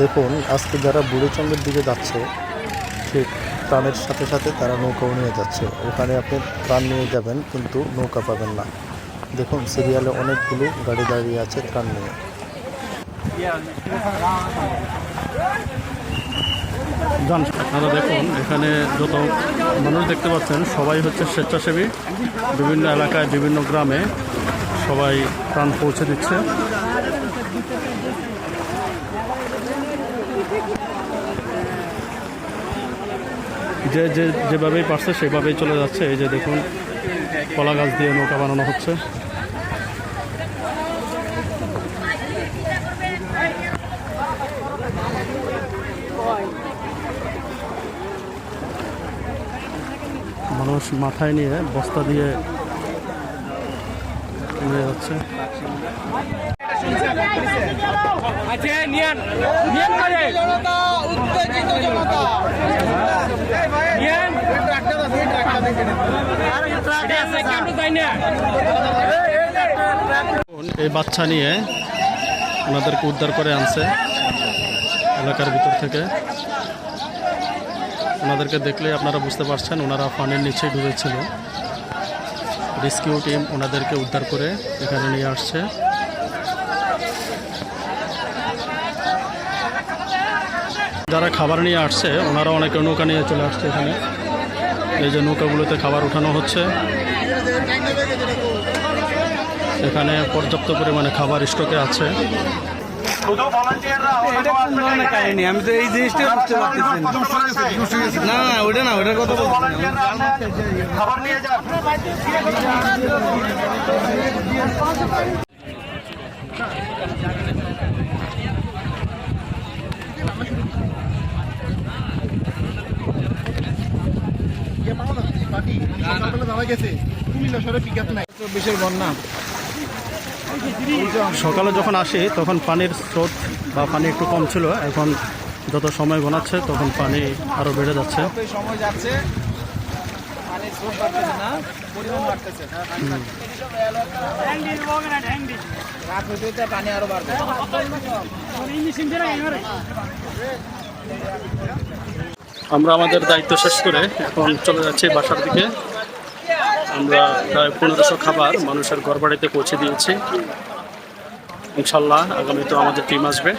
দেখুন, আজকে যারা বুড়িচঙ্গের দিকে যাচ্ছে, ঠিক প্রাণের সাথে সাথে তারা নৌকাও নিয়ে যাচ্ছে। ওখানে আপনি প্রাণ নিয়ে যাবেন, কিন্তু নৌকা পাবেন না। দেখুন, সিরিয়ালে অনেকগুলো গাড়ি দাঁড়িয়ে আছে ত্রাণ নিয়ে। আপনারা দেখুন, এখানে যত মানুষ দেখতে পাচ্ছেন, সবাই হচ্ছে স্বেচ্ছাসেবী। বিভিন্ন এলাকায়, বিভিন্ন গ্রামে সবাই প্রাণ পৌঁছে দিচ্ছে। যে যে যেভাবেই পারছে সেভাবেই চলে যাচ্ছে। এই যে দেখুন, কলা গাছ দিয়ে নৌকা বানানো হচ্ছে। মানুষ মাথায় নিয়ে বস্তা দিয়ে নিয়ে যাচ্ছে। আছে নিয়ান নিয়ান করে উত্তেজিত জনতা নিয়ান এই বাচ্চা নিয়ে ওনাদেরকে উদ্ধার করে আনছে এলাকার ভিতর থেকে। ওনাদেরকে দেখলে আপনারা বুঝতে পারছেন, ওনারা পানির নিচে ডুবেছিল। রেস্কিউ টিম ওনাদেরকে উদ্ধার করে এখানে নিয়ে আসছে। যারা খাবার নিয়ে আসছে ওনারা অনেকে নৌকা নিয়ে চলে আসছে এখানে। এই যে নৌকাগুলোতে খাবার উঠানো হচ্ছে। এখানে পর্যাপ্ত পরিমাণে খাবার স্টকে আছে। এটা কোন ধরনের কাহিনী আমি তো এই জিনিসটা বুঝতে পারতেছি না। না ওটা না ওটার কথা বলছি না। চব্বিশের বন্যা। সকালে যখন আসি তখন পানির স্রোত বা পানি একটু কম ছিল। এখন যত সময় গণাচ্ছে তখন পানি আরও বেড়ে যাচ্ছে। সময় যাচ্ছে পানির স্রোত বাড়তেছে না পরিমাণ বাড়তেছে। রাত হইতে হইতে পানি আরও বাড়বে। আমরা আমাদের দায়িত্ব শেষ করে এখন চলে যাচ্ছি বাসার দিকে। আমরা প্রায় পনেরোশো খাবার মানুষের ঘর বাড়িতে পৌঁছে দিয়েছি। ইনশাল্লাহ আগামী তো আমাদের টিম আসবে।